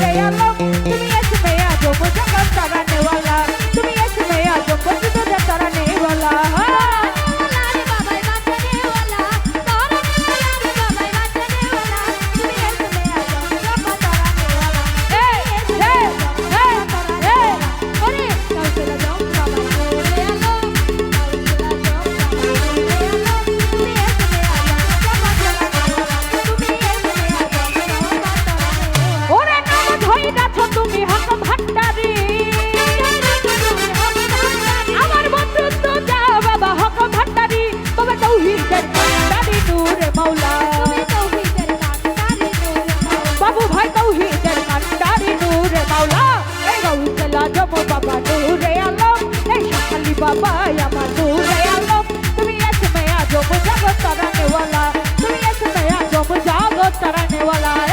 hey, I love, to me 过啦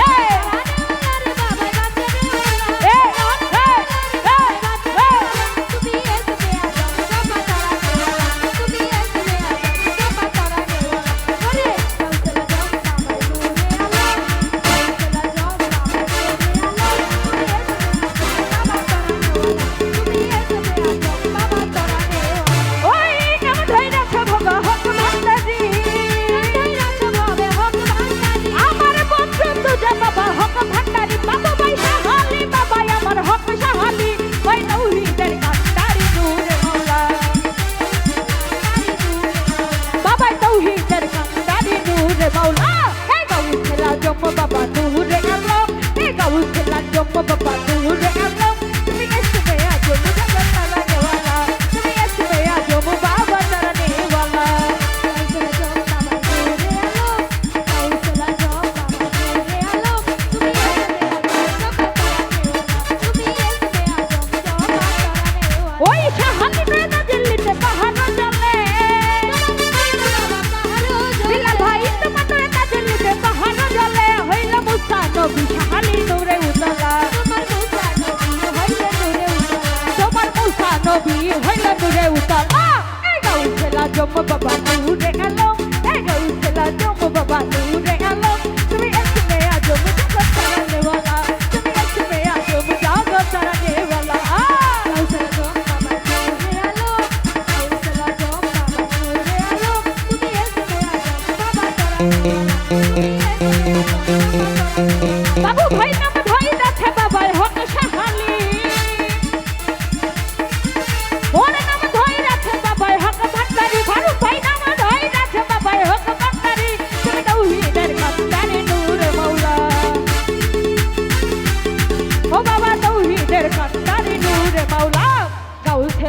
Baba Baba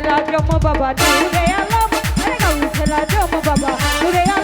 ছেড়া জম বাবা দূরে আলাম গাউ ছেড়া জম বাবা দূরে আলাম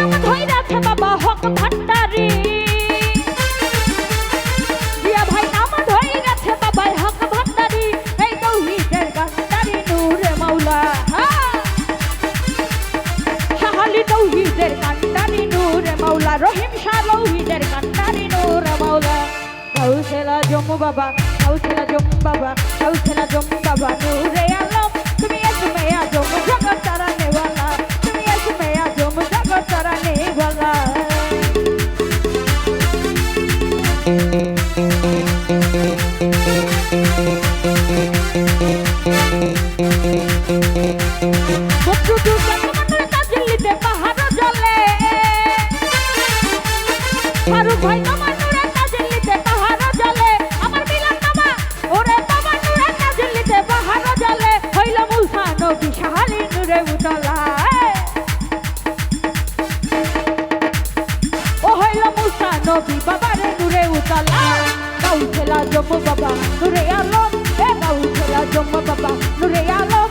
জম বাবা কাউসেলা জম বাবা কাউসেলা জম বাবা। নূরে আলম, তুমি এক মেয়া জম জগৎ তারা আলা কাউ খেলা জম্মু বাবা নুরে আলম হে কাউ খেলা জম্মু বাবা নুরে আলম